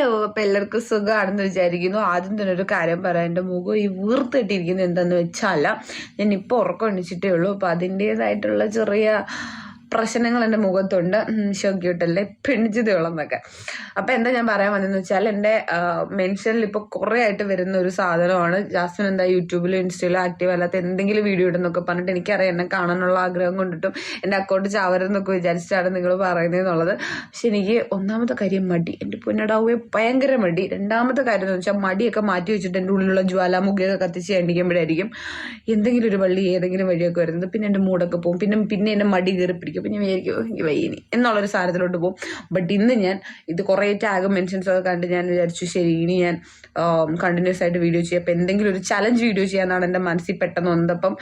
Hello അപ്പൊ എല്ലാവർക്കും സുഖമാണെന്ന് വിചാരിക്കുന്നു. ആദ്യം തന്നെ ഒരു കാര്യം പറയാം. എന്റെ മുഖം ഈ വീർത്തിട്ടിരിക്കുന്നത് എന്താന്ന് വെച്ചാൽ ഞാൻ ഇപ്പോൾ ഉറക്കം ഉള്ളൂ. അപ്പൊ അതിന്റെതായിട്ടുള്ള ചെറിയ പ്രശ്നങ്ങൾ എന്റെ മുഖത്തുണ്ട്. ഷോക്യൂട്ടല്ലേ പെണ്ണിച്ചതേ എന്നൊക്കെ അപ്പം എന്താ ഞാൻ പറയാൻ വന്നതെന്ന് വെച്ചാൽ എന്റെ മെൻഷനിൽ ഇപ്പോൾ കുറേ ആയിട്ട് വരുന്ന ഒരു സാധനമാണ്. ജാസ്മിൻ എന്താ യൂട്യൂബിലും ഇൻസ്റ്റയിലും ആക്റ്റീവ് അല്ലാത്ത എന്തെങ്കിലും വീഡിയോ ഇടുന്നൊക്കെ പറഞ്ഞിട്ട് എനിക്കറിയാം എന്നെ കാണാനുള്ള ആഗ്രഹം കൊണ്ടിട്ടും എന്റെ അക്കൗണ്ട് ചാവരുന്നൊക്കെ വിചാരിച്ചിട്ടാണ് നിങ്ങൾ പറയുന്നതെന്നുള്ളത് പക്ഷെ എനിക്ക് ഒന്നാമത്തെ കാര്യം മടി. എന്റെ പൊന്നടാവുകയെ ഭയങ്കര മടി. രണ്ടാമത്തെ കാര്യം എന്ന് വെച്ചാൽ മടിയൊക്കെ മാറ്റി വെച്ചിട്ട് എന്റെ ഉള്ളിലുള്ള ജ്വാലാമുഖിയൊക്കെ കത്തിച്ച് എണ്ണിക്കുമ്പോഴായിരിക്കും എന്തെങ്കിലും ഒരു വള്ളി ഏതെങ്കിലും വഴിയൊക്കെ വരുന്നത്. പിന്നെ എന്റെ മൂടൊക്കെ പോകും. പിന്നെ പിന്നെ എന്റെ മടി കയറി അപ്പം ഞാൻ വിചാരിക്കും എനിക്ക് വയ്യനി എന്നുള്ളൊരു സാധനത്തിലോട്ട് പോകും ബട്ട് ഇന്ന് ഞാൻ ഇത് കുറേ ടാഗ് മെൻഷൻസ് ഒക്കെ കണ്ട് ഞാൻ വിചാരിച്ചു ശരി ഇനി ഞാൻ കണ്ടിന്യൂസ് ആയിട്ട് വീഡിയോ ചെയ്യാം. അപ്പം എന്തെങ്കിലും ഒരു ചലഞ്ച് വീഡിയോ ചെയ്യാന്നാണ് എന്റെ മനസ്സിൽ പെട്ടെന്ന് വന്നപ്പം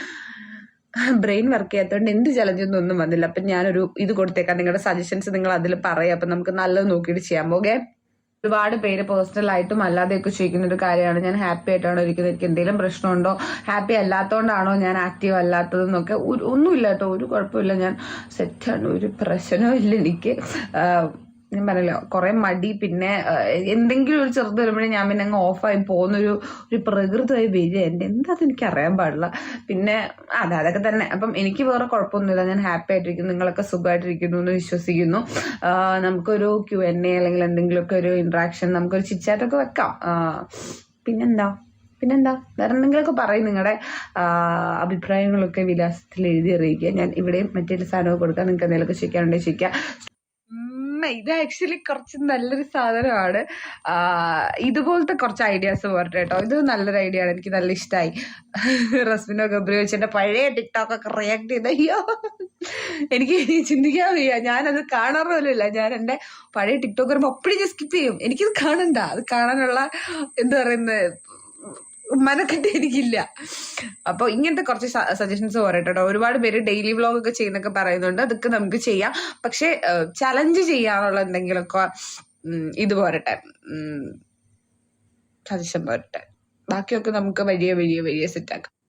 ബ്രെയിൻ വർക്ക് ചെയ്യാത്തതുകൊണ്ട് എന്ത് ചലഞ്ചൊന്നും ഒന്നും വന്നില്ല. അപ്പം ഞാനൊരു ഇത് കൊടുത്തേക്കാം. നിങ്ങളുടെ സജഷൻസ് നിങ്ങൾ അതിൽ പറയാം. അപ്പം നമുക്ക് നല്ലത് നോക്കിയിട്ട് ചെയ്യാം. ഓക്കെ ഒരുപാട് പേര് പേഴ്സണലായിട്ടും അല്ലാതെയൊക്കെ ചോദിക്കുന്ന ഒരു കാര്യമാണ്. ഞാൻ ഹാപ്പി ആയിട്ടാണോ ഇരിക്കുന്നത്? എനിക്ക് എന്തെങ്കിലും പ്രശ്നമുണ്ടോ? ഹാപ്പി അല്ലാത്തതുകൊണ്ടാണോ ഞാൻ ആക്റ്റീവ് അല്ലാത്തതെന്നൊക്കെ ഒന്നുമില്ല കേട്ടോ ഒരു കുഴപ്പമില്ല. ഞാൻ സെറ്റാണ് ഒരു പ്രശ്നവും ഇല്ല എനിക്ക്. ഞാൻ പറയല്ലോ കുറെ മടി പിന്നെ എന്തെങ്കിലും ഒരു ചെറുത് വരുമ്പോഴേ ഞാൻ പിന്നെ അങ്ങ് ഓഫായി പോകുന്നൊരു ഒരു പ്രകൃതമായി വരിക. എന്റെ എന്താ എനിക്ക് അറിയാൻ പാടില്ല. പിന്നെ അതെ അതൊക്കെ തന്നെ. അപ്പം എനിക്ക് വേറെ കുഴപ്പമൊന്നുമില്ല. ഞാൻ ഹാപ്പി ആയിട്ടിരിക്കുന്നു. നിങ്ങളൊക്കെ സുഖമായിട്ടിരിക്കുന്നു എന്ന് വിശ്വസിക്കുന്നു. നമുക്കൊരു ക്യു എൻ എ അല്ലെങ്കിൽ എന്തെങ്കിലുമൊക്കെ ഒരു ഇന്ററാക്ഷൻ നമുക്കൊരു ചിറ്റാറ്റൊക്കെ വെക്കാം. പിന്നെന്താ? പിന്നെന്താ? വേറെ എന്തെങ്കിലുമൊക്കെ പറയും നിങ്ങളുടെ അഭിപ്രായങ്ങളൊക്കെ വിലാസത്തിൽ എഴുതി അറിയിക്കുക. ഞാൻ ഇവിടെയും മറ്റൊരു സാധനമൊക്കെ കൊടുക്കാം. നിങ്ങൾക്ക് എന്തെങ്കിലുമൊക്കെ ചോദിക്കാനുണ്ടെങ്കിൽ ചോദിക്കുക ഉമ്മ, ഇത് ആക്ച്വലി കുറച്ച് നല്ലൊരു സാധനമാണ്. ഇതുപോലത്തെ കുറച്ച് ഐഡിയാസ് പറഞ്ഞു കേട്ടോ. ഇത് നല്ലൊരു ഐഡിയ ആണ്. എനിക്ക് നല്ല ഇഷ്ടമായി റസ്മിനോ ഗബ്രി വെച്ച് പഴയ ടിക്ടോക്ക് ഒക്കെ റിയാക്ട് ചെയ്ത. അയ്യോ. എനിക്ക് ചിന്തിക്കാൻ വയ്യ. ഞാനത് കാണാറ് പോലും ഇല്ല ഞാൻ എന്റെ പഴയ ടിക്ടോക്ക് വരുമ്പോൾ അപ്പടി ഞാൻ സ്കിപ്പ് ചെയ്യും. എനിക്കത് കാണണ്ട. അത് കാണാനുള്ള എന്താ പറയുന്നത് മനക്കെട്ട് എനിക്കില്ല. അപ്പോൾ ഇങ്ങനത്തെ കുറച്ച് സജഷൻസ് പറയട്ടോ ഒരുപാട് പേര് ഡെയിലി വ്ളോഗ് ഒക്കെ ചെയ്യുന്നൊക്കെ പറയുന്നുണ്ട്. അതൊക്കെ നമുക്ക് ചെയ്യാം. പക്ഷെ ചലഞ്ച് ചെയ്യാനുള്ള എന്തെങ്കിലുമൊക്കെ ഇത് പോരട്ടെ. സജഷൻ പോരട്ടെ. ബാക്കിയൊക്കെ നമുക്ക് വലിയ വലിയ വലിയ സെറ്റാക്കാം